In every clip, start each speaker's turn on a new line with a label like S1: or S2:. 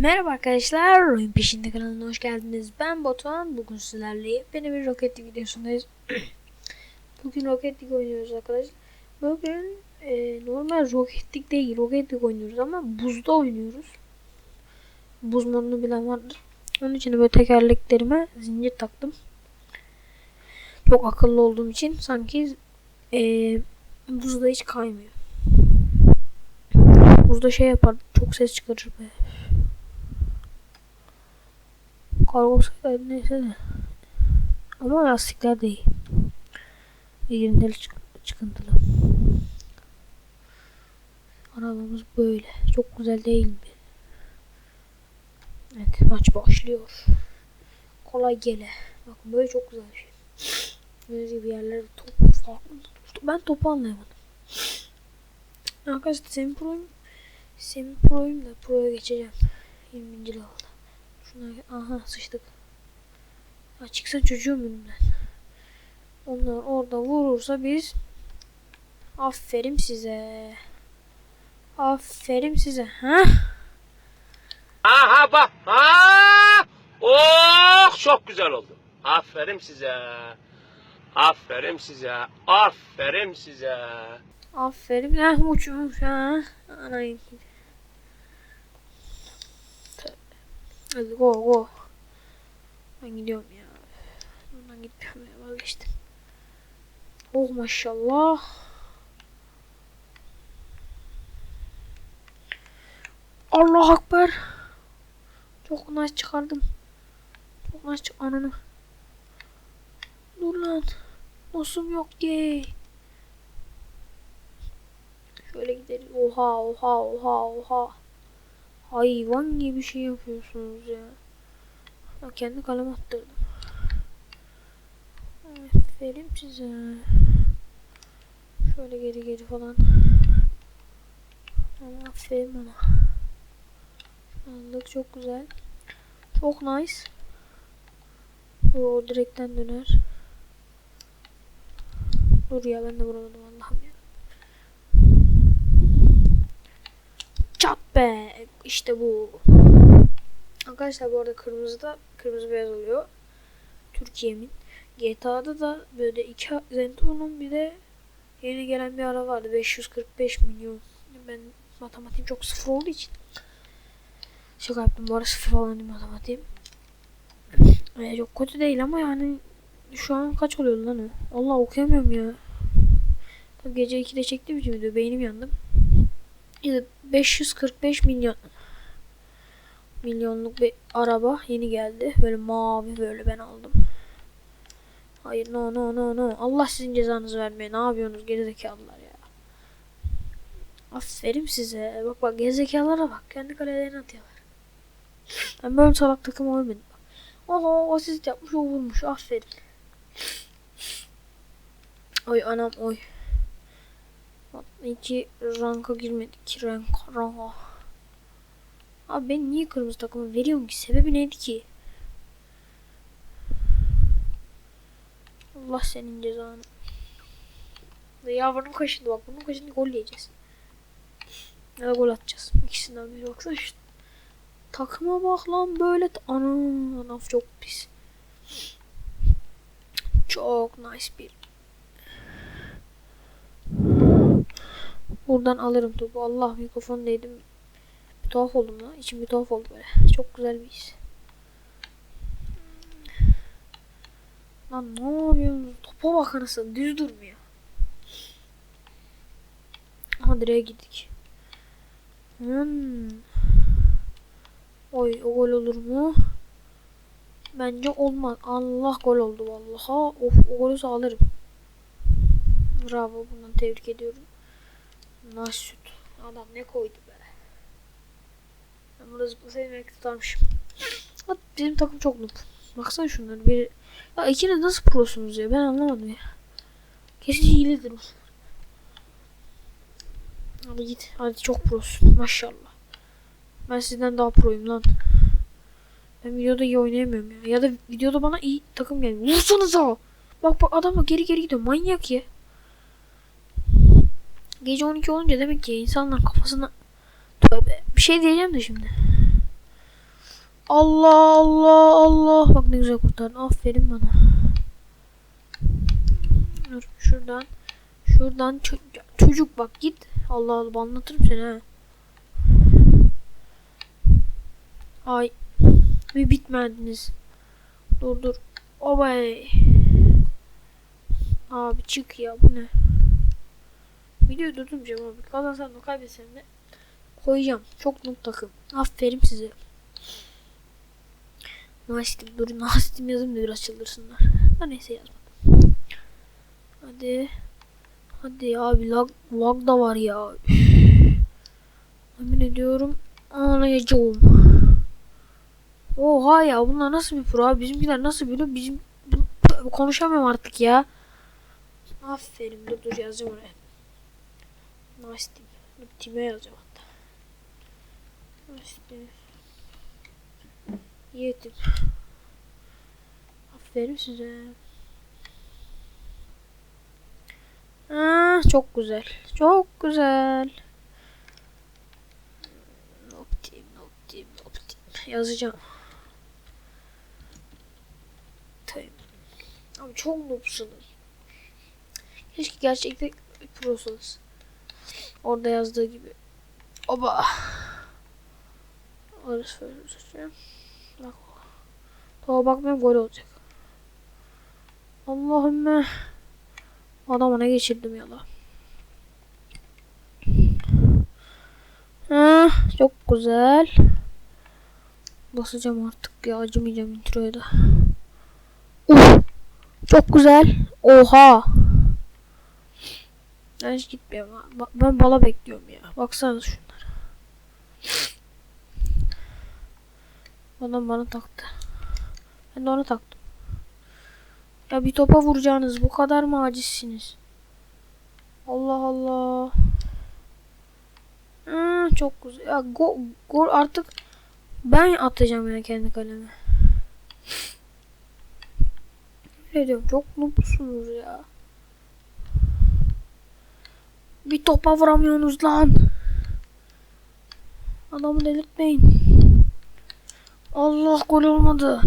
S1: Merhaba arkadaşlar, Oyun Peşinde kanalına hoş geldiniz. Ben Batuhan, bugün sizlerle yepyeni bir Rocket League videosundayız. bugün Rocket League oynuyoruz arkadaşlar. Bugün e, normal Rocket League değil, Rocket League oynuyoruz ama buzda oynuyoruz. Buz modunu bilen vardır. Onun için de böyle tekerleklerime zincir taktım. Çok akıllı olduğum için sanki e, buzda hiç kaymıyor. Buzda şey yapar, çok ses çıkarır be. Kargo sayıları neyse de. Ama lastikler değil. Yerindeli çık çıkıntılı. Arabamız böyle. Çok güzel değil mi? Evet maç başlıyor. Kolay gele. Bakın böyle çok güzel bir şey. Böyle gibi yerlerde top farklı. Ben topu anlayamadım. Arkadaşlar Semi Pro'yum. Semi Pro'yum da Pro'ya geçeceğim. 20. level'da. Şuna aha sıçtık. Ha çıksa çocuğum önümden. Onlar orada vurursa biz aferin size. Aferin size. Ha?
S2: Aha bak. Ha! Oh çok güzel oldu. Aferin size. Aferin size. Aferin size.
S1: Aferin. Ha uçmuş ha. Anayım. Tövbe. Hadi go go. Ben gidiyorum ya. Ondan gitmiyorum ya vazgeçtim. Oh maşallah. Allah akbar. Çok nice çıkardım. Çok nice çık ananı. Dur lan. Nosum yok ki. Şöyle gideriz. Oha oha oha oha. Hayvan gibi bir şey yapıyorsunuz ya. Ya kendi kalem attırdım. Aferin size. Şöyle geri geri falan. Ama aferin bana. Aldık çok güzel. Çok nice. O direkten döner. Dur ya ben de vuramadım Allah'ım ya. Çat be. İşte bu. Arkadaşlar bu arada kırmızıda kırmızı beyaz oluyor. Türkiye'min. GTA'da da böyle iki Zentorno'nun bir de yeni gelen bir ara vardı. 545 milyon. Ben matematiğim çok sıfır olduğu için. Şaka yaptım. Bu ara sıfır değil matematiğim. Ee, çok kötü değil ama yani şu an kaç oluyor lan o? Allah okuyamıyorum ya. Tabii gece 2'de çektiğim için video beynim yandım. Ya da 545 milyon milyonluk bir araba yeni geldi. Böyle mavi böyle ben aldım. Hayır no no no no. Allah sizin cezanızı vermeye. Ne yapıyorsunuz gerizekalılar ya. Aferin size. Bak bak gerizekalılara bak. Kendi kalelerini atıyorlar. Ben böyle salak takım olmadım. Oho asist yapmış o vurmuş. Aferin. Oy anam oy. İki ranka girmedik. Rank, ranka. Abi ben niye kırmızı takımı veriyorum ki? Sebebi neydi ki? Allah senin cezanı. Ya burnum kaşındı bak. Burnum kaşındı gol yiyeceğiz. Ya da gol atacağız. İkisinden biri baksana şu takıma bak lan böyle. Ana anam çok pis. Çok nice bir Buradan alırım topu. Allah mikrofon değdim. Bir tuhaf oldum lan. İçim bir tuhaf oldu böyle. Çok güzel bir his. Lan ne yapıyorsun? Topa bak anasını. Düz durmuyor. Aha direğe gittik. Hmm. Oy o gol olur mu? Bence olmaz. Allah gol oldu vallahi. Of o golü sağlarım. Bravo bundan tebrik ediyorum. Naş süt. Adam ne koydu be. Ben burada zıplasaydım belki tutarmışım. Bak bizim takım çok noob. Baksana şunları. Bir... Ya ikiniz nasıl prosunuz ya? Ben anlamadım ya. Kesin hiledir bu. Hadi git. Hadi çok prosun. Maşallah. Ben sizden daha proyum lan. Ben videoda iyi oynayamıyorum ya. Ya da videoda bana iyi takım gelmiyor. Vursanıza. Bak bak adama geri geri gidiyor. Manyak ya. Gece 12 olunca demek ki insanlar kafasına tövbe bir şey diyeceğim de şimdi. Allah Allah Allah. Bak ne güzel kurtardın. Aferin bana. Dur şuradan. Şuradan ço- çocuk bak git. Allah Allah anlatırım seni ha. Ay. Bir bitmediniz. Dur dur. Obay. Abi çık ya bu ne? Videoyu durdurmayacağım abi. Kazansam da kaybetsem de koyacağım. Çok noob takım. Aferin size. Nastim dur Nastim yazayım da biraz çıldırsınlar. Ha neyse yazmadım. Hadi. Hadi abi lag, lag da var ya. Emin ediyorum ağlayacağım. Oha ya bunlar nasıl bir pro abi? Bizimkiler nasıl biliyor? Bizim konuşamıyorum artık ya. Aferin dur dur yazacağım oraya. Nastim. Dur time yazacağım hatta. Nastim. Yetim. Aferin size. Ah, çok güzel. Çok güzel. Noktim, noktim, noktim. Yazacağım. Tabii. Abi çok noobsunuz. Keşke gerçekten prosunuz. Orada yazdığı gibi. Oba. Orası böyle tutacağım. Bak. Topa bakmayayım gol olacak. Allahümme. Adama ne geçirdim ya lan. Ha, çok güzel. Basacağım artık ya acımayacağım introya da. Uf, çok güzel. Oha. Ben hiç gitmiyorum. Ben bala bekliyorum ya. Baksana şunlara. Adam bana taktı. Ben de ona taktım. Ya bir topa vuracağınız bu kadar mı acizsiniz? Allah Allah. Hmm, çok güzel. Ya gol, gol artık ben atacağım ya kendi kaleme. Ne diyorum çok noobsunuz ya. Bir topa vuramıyorsunuz lan. Adamı delirtmeyin. Allah gol olmadı.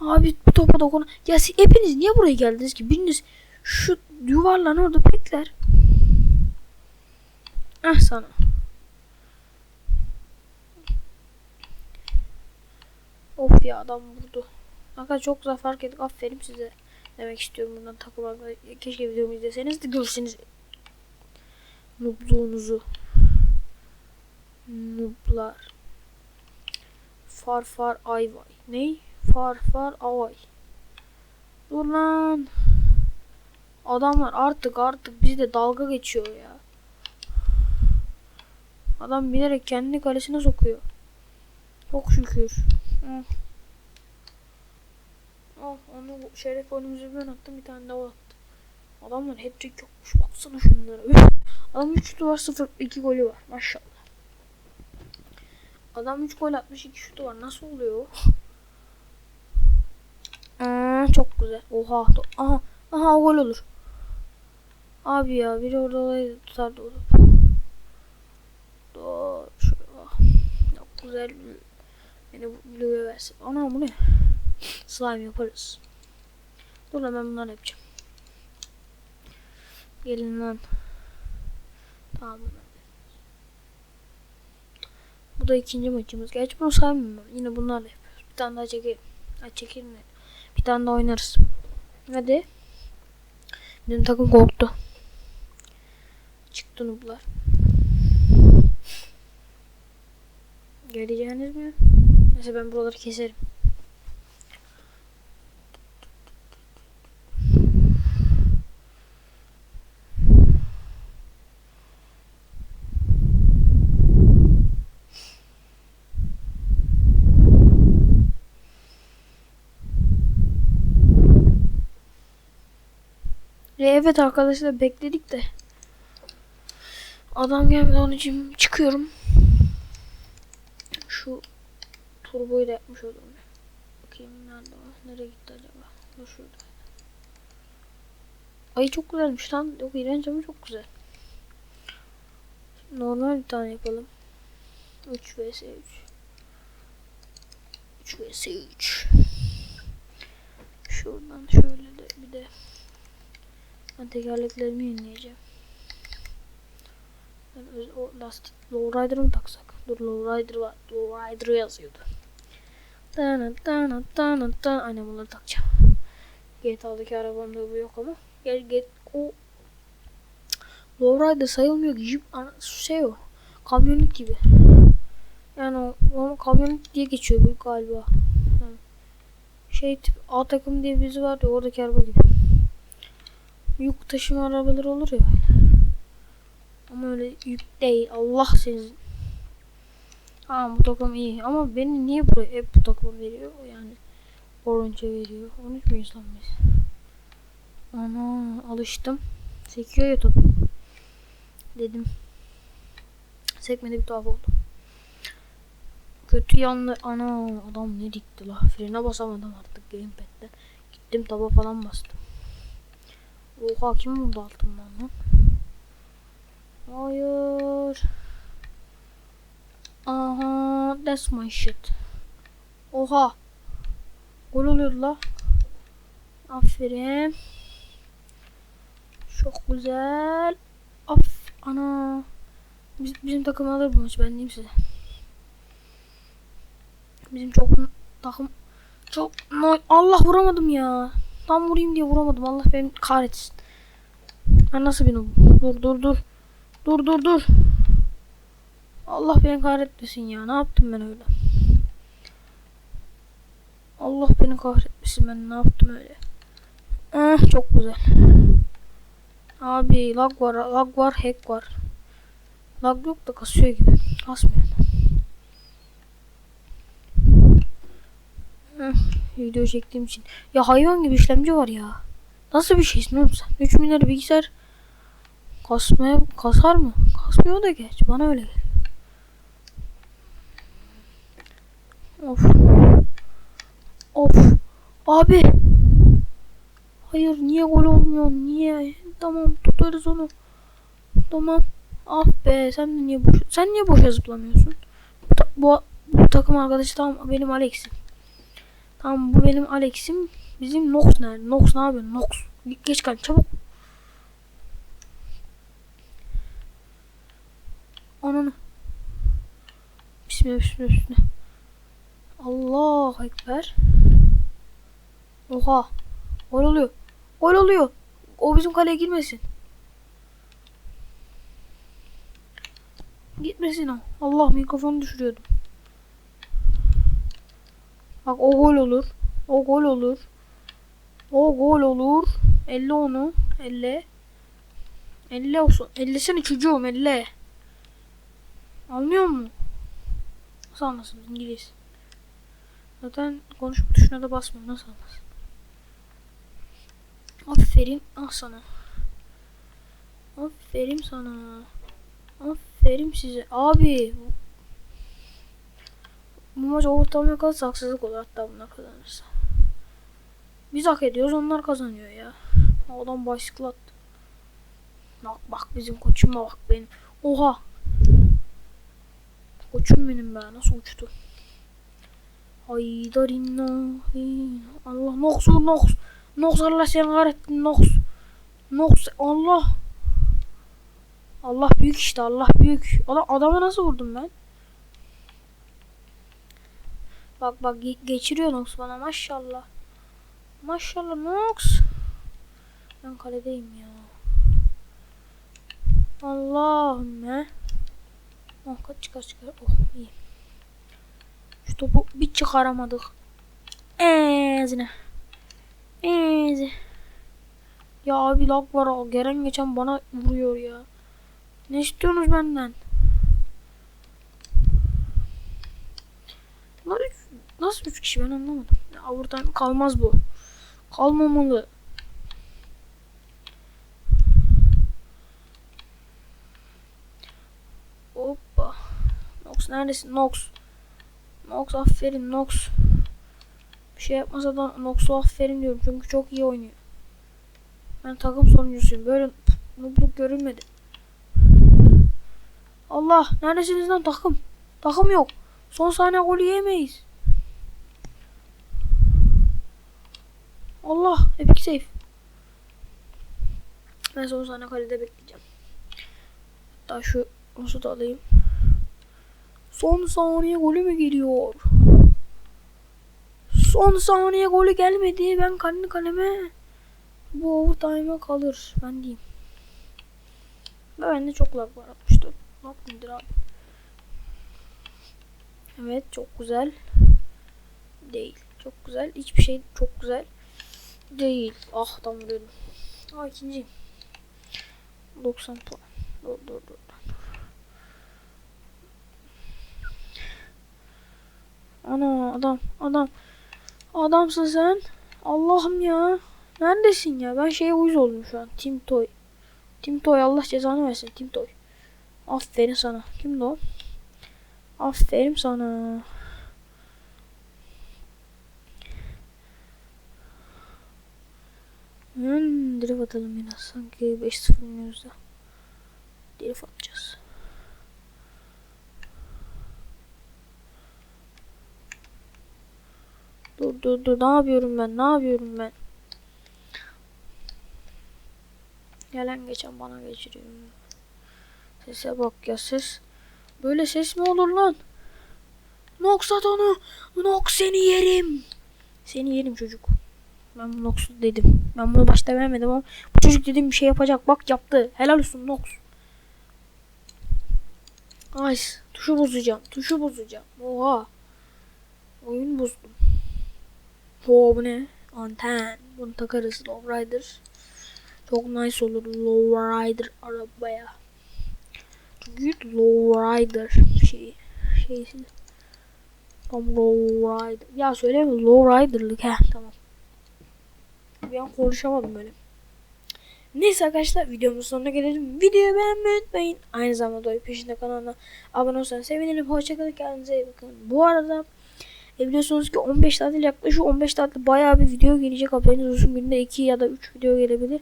S1: Abi bir topa dokun. Ya siz hepiniz niye buraya geldiniz ki? Biriniz şu yuvarlan orada bekler. Ah sana. Of ya adam vurdu. Arkadaşlar çok güzel fark ettik. Aferin size. Demek istiyorum takım arkadaşlar. Keşke videomu izleseniz de görseniz noobluğunuzu. Nooblar. Far far ay vay. Ney? Far far avay. Dur lan. Adamlar artık artık bizde dalga geçiyor ya. Adam bilerek kendi kalesine sokuyor. Çok şükür. Oh. Oh, onu şeref oyunun üzerinden attım bir tane daha o attı. Adamlar hat-trick yokmuş. Baksana şunlara. Adam 3 şutu var 0 2 golü var. Maşallah. Adam 3 gol atmış 2 şutu var. Nasıl oluyor? Aa, çok güzel. Oha. Aha. Aha gol olur. Abi ya biri orada olayı tutardı onu. Şöyle. ah. Çok güzel. Beni Blue'ya versin. Ana bu ne? Slime yaparız. Dur lan bunları yapacağım. Gelin lan. Tamam. Bu da ikinci maçımız. Gerçi bunu saymıyorum. Yine bunlarla yapıyoruz. Bir tane daha çekelim. Ha çekelim mi? Bir tane daha oynarız. Hadi. Benim takım korktu. Çıktı nublar. Geleceğiniz mi? Neyse ben buraları keserim. Evet arkadaşlar bekledik de. Adam gelmedi onun için çıkıyorum. Şu turboyu da yapmış oldum. Bakayım nerede o? Nereye gitti acaba? O şurada. Ay çok güzelmiş lan. Yok iğrenç ama çok güzel. Normal bir tane yapalım. 3 vs 3. 3 vs 3. Şuradan şöyle de bir de ben tekerleklerimi yenileyeceğim. Ben öz, o lastik lowrider'ı mı taksak? Dur lowrider var. Lowrider yazıyordu. Tana tana tana tana. Aynen bunları takacağım. GTA'daki arabamda bu yok ama. Gel gel o Lowrider sayılmıyor ki. Jeep şey o. Kamyonet gibi. Yani o, o kamyonet diye geçiyor galiba. Yani şey tip A takım diye bir dizi vardı oradaki araba gibi. Yük taşıma arabaları olur ya. Ama öyle yük değil. Allah sizin. Ha bu takım iyi ama beni niye buraya hep bu takım veriyor yani Orange veriyor. 13 müyüz lan biz? Ana alıştım. Sekiyor ya top. Dedim. Sekmedi bir tuhaf oldu. Kötü yanlı ana adam ne dikti la. Frene basamadım artık gamepad'de. Gittim taba falan bastım. Oha kim vurdu altımdan lan? Hayır. Aha that's my shit. Oha. Gol oluyordu la. Aferin. Çok güzel. Af ana. Biz, bizim takım alır bu maçı ben diyeyim size. Bizim çok takım çok Allah vuramadım ya. Tam vurayım diye vuramadım. Allah beni kahretsin. Ben nasıl noobum? Dur dur dur. Dur dur dur. Allah beni kahretmesin ya. Ne yaptım ben öyle? Allah beni kahretmesin ben ne yaptım öyle? Eh, çok güzel. Abi lag var, lag var, hack var. Lag yok da kasıyor gibi. Kasmıyor. Eh, video çektiğim için. Ya hayvan gibi işlemci var ya. Nasıl bir şeysin oğlum sen? 3 milyar bilgisayar kasmaya kasar mı? Kasmıyor da geç. Bana öyle geliyor. Of. Of. Abi. Hayır niye gol olmuyor? Niye? Tamam tutarız onu. Tamam. Ah be sen niye boş sen niye boşa zıplamıyorsun? Bu, bu, bu takım arkadaşı tamam benim Alex'im. Tamam bu benim Alex'im. Bizim Nox nerede? Nox ne yapıyor? Nox. Geç kal çabuk. Ananı. Bismillah bismillah bismillah. Allah ekber. Oha. Gol oluyor. Gol oluyor. O bizim kaleye girmesin. Gitmesin o. Allah mikrofonu düşürüyordum. Bak o gol olur. O gol olur. O gol olur. 50 onu. 50. 50 olsun. 50'sini çocuğum 50. Anlıyor musun? Nasıl anlasın İngiliz? Zaten konuşma tuşuna da basmıyor. Nasıl anlasın? Aferin ah sana. Aferin sana. Aferin size. Abi. Bu- maç overtime'e kalırsa haksızlık olur hatta bunlar kazanırsa. Biz hak ediyoruz onlar kazanıyor ya. Adam attı. Bak bak bizim koçuma bak benim. Oha. Koçum benim be nasıl uçtu. Haydarinna. Allah Nox vur Nox. Nox Allah seni kahretsin Nox. Nox Allah. Allah büyük işte Allah büyük. Adam, adama nasıl vurdum ben? Bak bak ge- geçiriyor Nox bana maşallah. Maşallah Nox. Ben kaledeyim ya. Allahümme. Oh kaç çıkar çıkar. Oh iyi. Şu topu bir çıkaramadık. Eezine. Eezi. Ya abi lag var. o Gelen geçen bana vuruyor ya. Ne istiyorsunuz benden? Üç, nasıl üç kişi ben anlamadım. Buradan kalmaz bu. Kalmamalı. Hoppa. Nox neredesin? Nox. Nox aferin Nox. Bir şey yapmasa da Nox'a aferin diyorum çünkü çok iyi oynuyor. Ben takım sonuncusuyum. Böyle nubluk görülmedi. Allah neredesiniz lan takım? Takım yok. Son saniye golü yemeyiz. Allah epic save. Ben son saniye kalede bekleyeceğim. Hatta şu Musu da alayım. Son saniye golü mü geliyor? Son saniye golü gelmedi. Ben kendi kaleme bu overtime'a kalır. Ben diyeyim. Ve bende çok lag var 64. Lag nedir abi? Evet çok güzel. Değil. Çok güzel. Hiçbir şey çok güzel. Değil. Ah tam vuruyordum. Aa ikinci. 90 puan. Dur dur dur. Ana adam adam. Adamsın sen. Allah'ım ya. Neredesin ya? Ben şeye uyuz oldum şu an. Tim Toy. Tim Toy Allah cezanı versin. Tim Toy. Aferin sana. Kimdi o? Aferin sana. Hmm, drift atalım biraz. Sanki 5-0 oynuyoruz da. Drift atacağız. Dur dur dur. Ne yapıyorum ben? Ne yapıyorum ben? Gelen geçen bana geçiriyor. Sese bak ya ses. Böyle ses mi olur lan? Nox at onu. Nox seni yerim. Seni yerim çocuk. Ben Nox'u dedim. Ben bunu başta vermedim ama bu çocuk dediğim bir şey yapacak. Bak yaptı. Helal olsun Nox. Ay tuşu bozacağım. Tuşu bozacağım. Oha. Oyun bozdum. Oo bu ne? Anten. Bunu takarız. Lowrider. Çok nice olur Lowrider arabaya. Çünkü Lowrider şey şeysi. Tam Lowrider. Ya söyleme Lowrider'lık he tamam. Bir an konuşamadım böyle. Neyse arkadaşlar videomuzun sonuna gelelim. Videoyu beğenmeyi unutmayın. Aynı zamanda o peşinde kanalına abone olursanız sevinirim. Hoşçakalın kendinize iyi bakın. Bu arada e biliyorsunuz ki 15 tatil yaklaşık 15 tatil bayağı bir video gelecek. Haberiniz olsun günde 2 ya da 3 video gelebilir.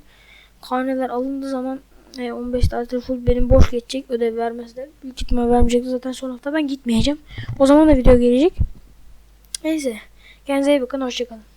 S1: Karneler alındığı zaman e, 15 tatil full benim boş geçecek. Ödev vermezler. Büyük ihtimal vermeyecekti zaten son hafta ben gitmeyeceğim. O zaman da video gelecek. Neyse. Kendinize iyi bakın. Hoşçakalın.